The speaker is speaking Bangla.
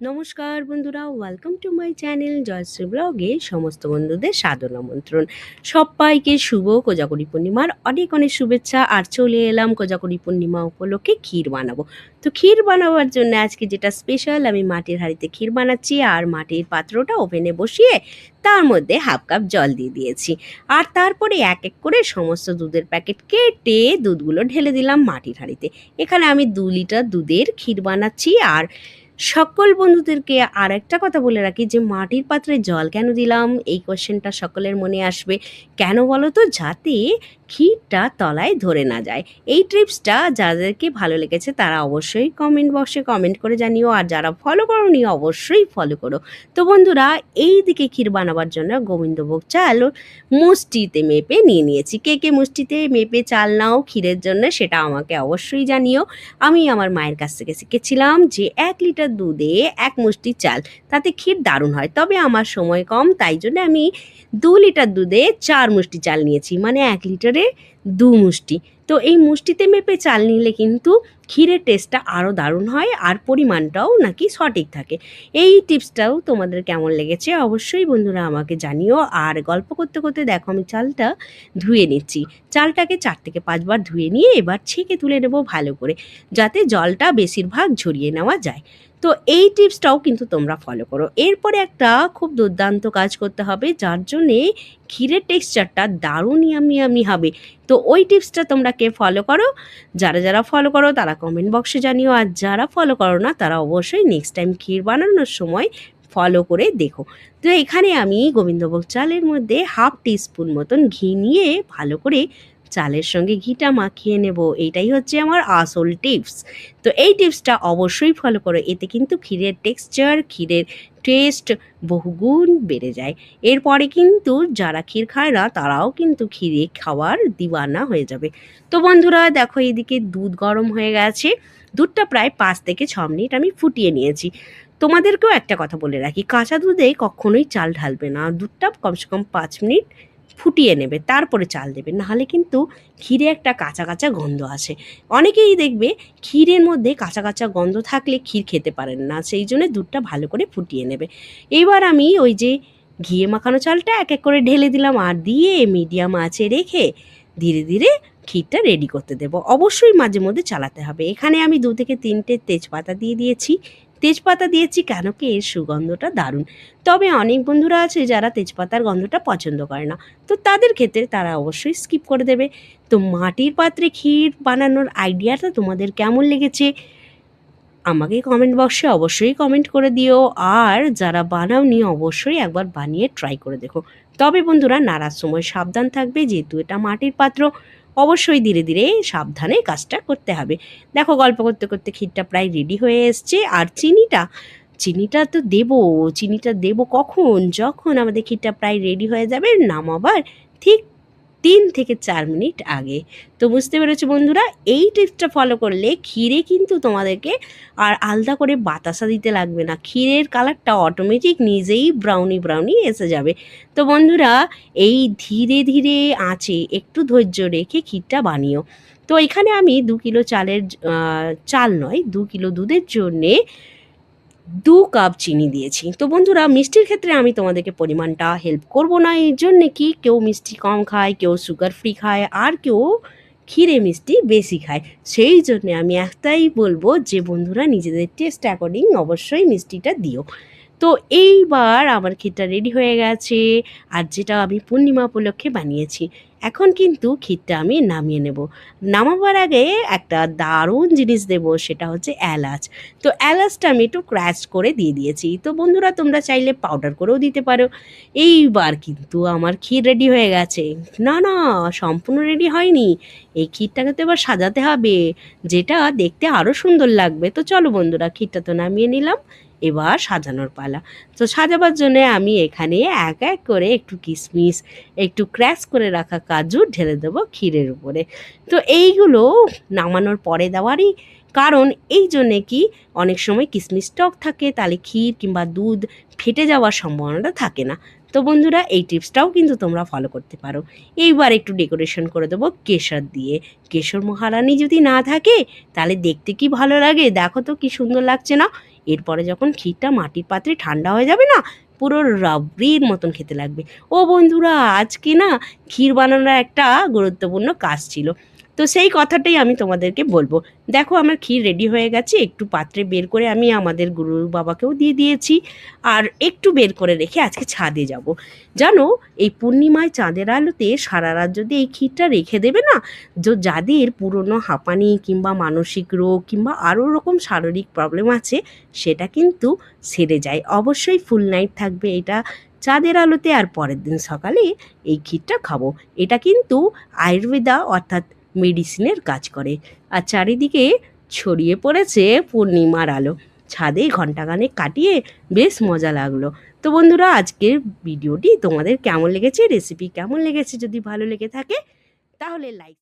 নমস্কার বন্ধুরা welcome to my channel Jayashree ব্লগে সমস্ত বন্ধুদের সাদর আমন্ত্রণ। সবাইকে শুভ কোজাগরি পূর্ণিমার অনেক অনেক শুভেচ্ছা। আর চলে এলাম কোজাগরি পূর্ণিমা উপলক্ষে ক্ষীর বানাবো। তো ক্ষীর বানাবার জন্য আজকে যেটা স্পেশাল আমি মাটির হাঁড়িতে ক্ষীর বানাচ্ছি। আর মাটির পাত্রটা ওভেনে বসিয়ে তার মধ্যে হাফ কাপ জল দিয়ে দিয়েছি। আর তারপরে এক এক করে সমস্ত দুধের প্যাকেট কেটে দুধগুলো ঢেলে দিলাম মাটির হাঁড়িতে। এখানে আমি দু লিটার দুধের ক্ষীর বানাচ্ছি। আর সকল বন্ধুদেরকে আর একটা কথা বলে রাখি যে মাটির পাত্রে জল কেন দিলাম? এই কোশ্চেনটা সকলের মনে আসবে। কেন বলো তো? যাতে ক্ষীরটা তলায় ধরে না যায়। এই ট্রিপসটা যাদেরকে ভালো লেগেছে তারা অবশ্যই কমেন্ট বক্সে কমেন্ট করে জানিও। আর যারা ফলো করোনি, অবশ্যই ফলো করো। তো বন্ধুরা, এই দিকে ক্ষীর বানাবার জন্য গোবিন্দভোগ চাল মুষ্টিতে মেপে নিয়ে নিয়েছি। কে কে মুষ্টিতে মেপে চাল নাও ক্ষীরের জন্য সেটা আমাকে অবশ্যই জানিও। আমি আমার মায়ের কাছ থেকে শিখেছিলাম যে এক লিটার দুধে এক মুষ্টি চাল। তাতে ক্ষীর দারুণ হয়। তবে আমার সময় কম, তাই জন্য আমি দু লিটার দুধে চার মুষ্টি চাল নিয়েছি। মানে এক লিটারে দু মুষ্টি। তো এই মুষ্টিতে মেপে চাল নিলে কিন্তু ক্ষীরের টেস্টটা আরও দারুণ হয় আর পরিমাণটাও নাকি সঠিক থাকে। এই টিপসটাও তোমাদের কেমন লেগেছে অবশ্যই বন্ধুরা আমাকে জানিও। আর গল্প করতে করতে দেখো আমি চালটা ধুয়ে নিচ্ছি। চালটাকে চার থেকে পাঁচবার ধুয়ে নিয়ে এবার ছেঁকে তুলে নেব ভালো করে, যাতে জলটা বেশিরভাগ ঝরিয়ে নেওয়া যায়। তো এই টিপসটাও কিন্তু তোমরা ফলো করো। এরপরে একটা খুব দুর্দান্ত কাজ করতে হবে, যার জন্যে ক্ষীরের টেক্সচারটা দারুণ ইয়ামি হবে। তো ওই টিপসটা তোমরা কে ফলো করো? যারা যারা ফলো করো, তারা কমেন্ট বক্সে জানিও। আর যারা ফলো করো না, তারা অবশ্যই নেক্সট টাইম ক্ষীর বানানোর সময় ফলো করে দেখো। তো এখানে আমি গোবিন্দভোগ চালের মধ্যে হাফ টিস্পুন মতন ঘি নিয়ে ভালো করে চালের সঙ্গে ঘিটা মাখিয়ে নেব। এইটাই হচ্ছে আমার আসল টিপস তো এই টিপসটা অবশ্যই ফলো করো। এতে কিন্তু ক্ষীরের টেক্সচার ক্ষীরের টেস্ট বহুগুণ বেড়ে যায়। এরপরে কিন্তু যারা ক্ষীর খায় না, তারাও কিন্তু ক্ষীরে খাওয়ার দিওয়ানা হয়ে যাবে। তো বন্ধুরা, দেখো এদিকে দুধ গরম হয়ে গেছে। দুধটা প্রায় পাঁচ থেকে ছ মিনিট আমি ফুটিয়ে নিয়েছি। তোমাদেরকেও একটা কথা বলে রাখি, কাঁচা দুধে কখনোই চাল ঢালবে না। দুধটা কমসে কম পাঁচ মিনিট ফুটিয়ে নেবে, তারপরে চাল দেবে। নাহলে কিন্তু ক্ষীরে একটা কাঁচা কাঁচা গন্ধ আসে। অনেকেই দেখবে ক্ষীরের মধ্যে কাঁচা কাঁচা গন্ধ থাকলে ক্ষীর খেতে পারেন না, সেই জন্য দুধটা ভালো করে ফুটিয়ে নেবে। এবার আমি ওই যে ঘিয়ে মাখানো চালটা এক এক করে ঢেলে দিলাম আর দিয়ে মিডিয়াম আঁচে রেখে ধীরে ধীরে ক্ষীরটা রেডি করতে দেবো। অবশ্যই মাঝে মধ্যে চালাতে হবে। এখানে আমি দু থেকে তিনটে তেজপাতা দিয়ে দিয়েছি। তেজপাতা দিয়েছি কেন কি এর সুগন্ধটা দারুণ। তবে অনেক বন্ধুরা আছে যারা তেজপাতার গন্ধটা পছন্দ করে না। তো তাদের ক্ষেত্রে তারা অবশ্যই স্কিপ করে দেবে। তো মাটির পাত্রে ক্ষীর বানানোর আইডিয়াটা তোমাদের কেমন লেগেছে? আমাকে কমেন্ট বক্সে অবশ্যই কমেন্ট করে দিও। আর যারা বানাওনি, অবশ্যই একবার বানিয়ে ট্রাই করে দেখো। তবে বন্ধুরা নাড়ার সময় সাবধান থাকবে। যেহেতু এটা মাটির পাত্র অবশ্যই ধীরে ধীরে সাবধানে কাজটা করতে হবে। দেখো, গল্প করতে করতে ক্ষীরটা প্রায় রেডি হয়ে এসছে। আর চিনিটা চিনিটা তো দেব, চিনিটা দেব কখন? যখন আমাদের ক্ষীরটা প্রায় রেডি হয়ে যাবে, নামাবার ঠিক তিন থেকে চার মিনিট আগে। তো বুঝতে পেরেছ বন্ধুরা, এই টিপসটা ফলো করলে ক্ষীরে কিন্তু তোমাদেরকে আর আলাদা করে বাতাসা দিতে লাগবে না। ক্ষীরের কালারটা অটোমেটিক নিজেই ব্রাউনি ব্রাউনি এসে যাবে। তো বন্ধুরা, এই ধীরে ধীরে আঁচে একটু ধৈর্য রেখে ক্ষীরটা বানিও। তো এখানে আমি দু কিলো চালের চাল নয়, দু কিলো দুধের জন্যে দু কাপ চিনি দিয়েছি। তো বন্ধুরা, মিষ্টির ক্ষেত্রে আমি তোমাদেরকে পরিমাণটা হেল্প করব না। এই জন্যে কি? কেউ মিষ্টি কম খায়, কেউ সুগার ফ্রি খায়, আর কেউ ক্ষীরে মিষ্টি বেশি খায়। সেই জন্যে আমি একটাই বলব যে, বন্ধুরা, নিজেদের টেস্ট অ্যাকর্ডিং অবশ্যই মিষ্টিটা দিও। তো এইবার আমার ক্ষীরটা রেডি হয়ে গেছে। আর যেটা আমি পূর্ণিমা উপলক্ষে বানিয়েছি। এখন কিন্তু ক্ষীরটা আমি নামিয়ে নেব। নামাবার আগে একটা দারুণ জিনিস দেব, সেটা হচ্ছে এলাচ। তো এলাচটা আমি একটু ক্র্যাশ করে দিয়ে দিয়েছি। তো বন্ধুরা, তোমরা চাইলে পাউডার করেও দিতে পারো। এইবার কিন্তু আমার ক্ষীর রেডি হয়ে গেছে। না না, সম্পূর্ণ রেডি হয়নি। এই ক্ষীরটাকে তো এবার সাজাতে হবে, যেটা দেখতে আরও সুন্দর লাগবে। তো চলো বন্ধুরা, ক্ষীরটা তো নামিয়ে নিলাম। এবার সাজানোর পালা। তো সাজাবার জন্য আমি এখানে এক এক করে একটু কিশমিশ একটু ক্র্যাশ করে রাখা কাজু ঢেলে দেবো ক্ষীরের উপরে। তো এইগুলো নামানোর পরে দেওয়ারই কারণ এই জন্যে কি অনেক সময় কিশমিশ টক থাকে, তাহলে ক্ষীর কিংবা দুধ ফেটে যাওয়ার সম্ভাবনাটা থাকে না। তো বন্ধুরা, এই টিপসটাও কিন্তু তোমরা ফলো করতে পারো। এইবার একটু ডেকোরেশন করে দেবো কেশর দিয়ে। কেশর মহারানী যদি না থাকে, তাহলে দেখতে কি ভালো লাগে? দেখো তো কি সুন্দর লাগছে না? এরপরে যখন ক্ষীরটা মাটির পাত্রে ঠান্ডা হয়ে যাবে না, পুরো রাবড়ির মতন খেতে লাগবে। ও বন্ধুরা, আজকে না ক্ষীর বানানোর একটা গুরুত্বপূর্ণ কাজ ছিল। তো সেই কথাটাই আমি তোমাদেরকে বলব। দেখো আমার ক্ষীর রেডি হয়ে গেছে, একটু পাত্রে বের করে আমি আমাদের গুরু বাবাকেও দিয়ে দিয়েছি। আর একটু বের করে রেখে আজকে ছাদে যাব। জানো, এই পূর্ণিমায় চাঁদের আলোতে সারা রাত যদি এই ক্ষীরটা রেখে দেবে না যাদের পুরনো হাঁপানি কিংবা মানসিক রোগ কিংবা আরও রকম শারীরিক প্রবলেম আছে, সেটা কিন্তু সেরে যায়। অবশ্যই ফুল নাইট থাকবে এটা। চাঁদের আলোতে আর পরের দিন সকালে এই ক্ষীরটা খাব। এটা কিন্তু আয়ুর্বেদা অর্থাৎ মেডিসিনের কাজ করে। আর চারিদিকে ছড়িয়ে পড়েছে পূর্ণিমার আলো। ছাদে ঘন্টাখানেক কাটিয়ে বেশ মজা লাগল। তো বন্ধুরা, আজকের ভিডিওটি তোমাদের কেমন লেগেছে? রেসিপি কেমন লেগেছে? যদি ভালো লেগে থাকে, তাহলে লাইক